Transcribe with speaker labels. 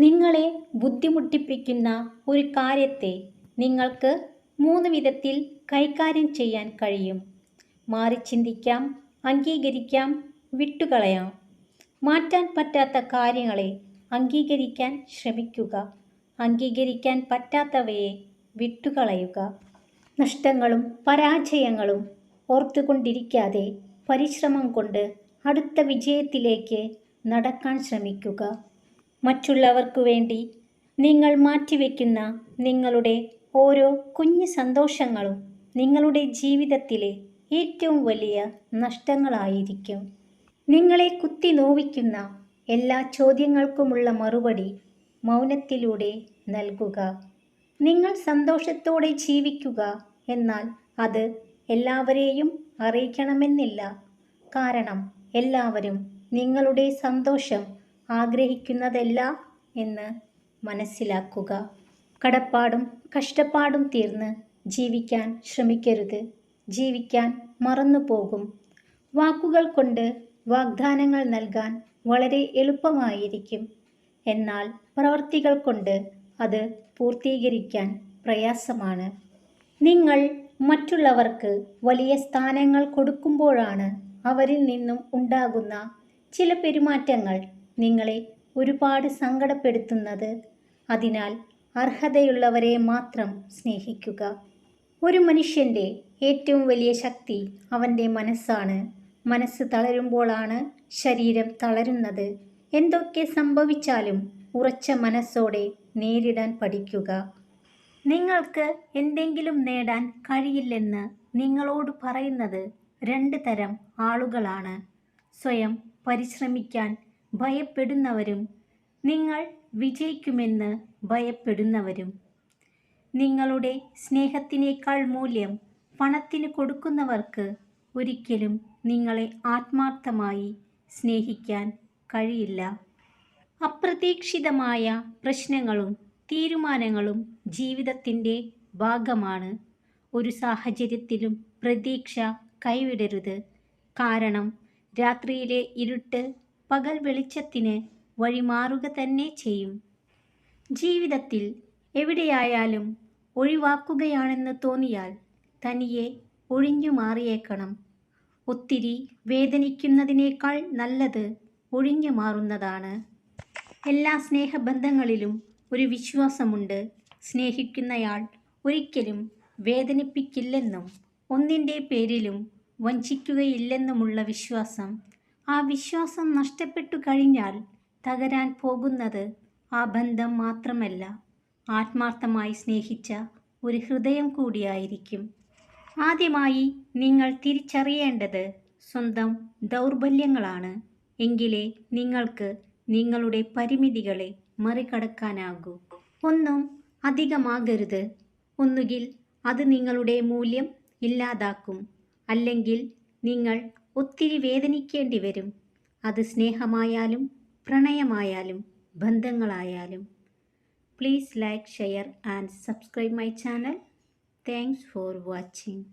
Speaker 1: നിങ്ങളെ ബുദ്ധിമുട്ടിപ്പിക്കുന്ന ഒരു കാര്യത്തെ നിങ്ങൾക്ക് മൂന്ന് വിധത്തിൽ കൈകാര്യം ചെയ്യാൻ കഴിയും. മാറി ചിന്തിക്കാം അംഗീകരിക്കാം വിട്ടുകളയാം. മാറ്റാൻ പറ്റാത്ത കാര്യങ്ങളെ അംഗീകരിക്കാൻ ശ്രമിക്കുക. അംഗീകരിക്കാൻ പറ്റാത്തവയെ വിട്ടുകളയുക. നഷ്ടങ്ങളും പരാജയങ്ങളും ഓർത്തുകൊണ്ടിരിക്കാതെ പരിശ്രമം കൊണ്ട് അടുത്ത വിജയത്തിലേക്ക് നടക്കാൻ ശ്രമിക്കുക. മറ്റുള്ളവർക്കു വേണ്ടി നിങ്ങൾ മാറ്റിവെക്കുന്ന നിങ്ങളുടെ ഓരോ കുഞ്ഞു സന്തോഷങ്ങളും നിങ്ങളുടെ ജീവിതത്തിലെ ഏറ്റവും വലിയ നഷ്ടങ്ങളായിരിക്കും. നിങ്ങളെ കുത്തി നോവിക്കുന്ന എല്ലാ ചോദ്യങ്ങൾക്കുമുള്ള മറുപടി മൗനത്തിലൂടെ നൽകുക. നിങ്ങൾ സന്തോഷത്തോടെ ജീവിക്കുക എന്നാൽ അത് എല്ലാവരെയും അറിയിക്കണമെന്നില്ല. കാരണം എല്ലാവരും നിങ്ങളുടെ സന്തോഷം ആഗ്രഹിക്കുന്നതല്ല എന്ന് മനസ്സിലാക്കുക. കടപ്പാടും കഷ്ടപ്പാടും തീർന്ന് ജീവിക്കാൻ ശ്രമിക്കരുത്. ജീവിക്കാൻ മറന്നുപോകും വാക്കുകൾ കൊണ്ട് വാഗ്ദാനങ്ങൾ നൽകാൻ വളരെ എളുപ്പമായിരിക്കും. എന്നാൽ പ്രവർത്തികൾ കൊണ്ട് അത് പൂർത്തീകരിക്കാൻ പ്രയാസമാണ്. നിങ്ങൾ മറ്റുള്ളവർക്ക് വലിയ സ്ഥാനങ്ങൾ കൊടുക്കുമ്പോഴാണ് അവരിൽ നിന്നും ഉണ്ടാകുന്ന ചില പെരുമാറ്റങ്ങൾ നിങ്ങളെ ഒരുപാട് സങ്കടപ്പെടുത്തുന്നത്. അതിനാൽ അർഹതയുള്ളവരെ മാത്രം സ്നേഹിക്കുക. ഒരു മനുഷ്യന്റെ ഏറ്റവും വലിയ ശക്തി അവന്റെ മനസ്സാണ്. മനസ്സ് തളരുമ്പോഴാണ് ശരീരം തളരുന്നത്. എന്തൊക്കെ സംഭവിച്ചാലും ഉറച്ച മനസ്സോടെ നേരിടാൻ പഠിക്കുക. നിങ്ങൾക്ക് എന്തെങ്കിലും നേടാൻ കഴിയില്ലെന്ന് നിങ്ങളോട് പറയുന്നത് രണ്ട് തരം ആളുകളാണ്. സ്വയം പരിശ്രമിക്കാൻ ഭയപ്പെടുന്നവരും നിങ്ങൾ വിജയിക്കുമെന്ന് ഭയപ്പെടുന്നവരും. നിങ്ങളുടെ സ്നേഹത്തിനേക്കാൾ മൂല്യം പണത്തിന് കൊടുക്കുന്നവർക്ക് ഒരിക്കലും നിങ്ങളെ ആത്മാർത്ഥമായി സ്നേഹിക്കാൻ കഴിയില്ല. അപ്രതീക്ഷിതമായ പ്രശ്നങ്ങളും തീരുമാനങ്ങളും ജീവിതത്തിന്റെ ഭാഗമാണ്. ഒരു സാഹചര്യത്തിലും പ്രതീക്ഷ കൈവിടരുത്. കാരണം രാത്രിയിലെ ഇരുട്ട് പകൽ വെളിച്ചത്തിന് വഴിമാറുക തന്നെ ചെയ്യും. ജീവിതത്തിൽ എവിടെയായാലും ഒഴിവാക്കുകയാണെന്ന് തോന്നിയാൽ തനിയെ ഒഴിഞ്ഞു മാറിയേക്കണം. ഒത്തിരി വേദനിക്കുന്നതിനേക്കാൾ നല്ലത് ഒഴിഞ്ഞു മാറുന്നതാണ്. എല്ലാ സ്നേഹബന്ധങ്ങളിലും ഒരു വിശ്വാസമുണ്ട്. സ്നേഹിക്കുന്നയാൾ ഒരിക്കലും വേദനിപ്പിക്കില്ലെന്നും ഒന്നിന്റെ പേരിലും വഞ്ചിക്കുകയില്ലെന്നുമുള്ള വിശ്വാസം ആ വിശ്വാസം നഷ്ടപ്പെട്ടു കഴിഞ്ഞാൽ തകരാൻ പോകുന്നത് ആ ബന്ധം മാത്രമല്ല. ആത്മാർത്ഥമായി സ്നേഹിച്ച ഒരു ഹൃദയം കൂടിയായിരിക്കും. ആദ്യമായി നിങ്ങൾ തിരിച്ചറിയേണ്ടത് സ്വന്തം ദൗർബല്യങ്ങളാണ്. എങ്കിലേ നിങ്ങൾക്ക് നിങ്ങളുടെ പരിമിതികളെ മറികടക്കാനാകൂ. ഒന്നും അധികമാകരുത്. ഒന്നുകിൽ അത് നിങ്ങളുടെ മൂല്യം ഇല്ലാതാക്കും. അല്ലെങ്കിൽ നിങ്ങൾ ഒത്തിരി വേദനിക്കേണ്ടി വരും അത് സ്നേഹമായാലും പ്രണയമായാലും ബന്ധങ്ങളായാലും. Please like share and subscribe my channel thanks for watching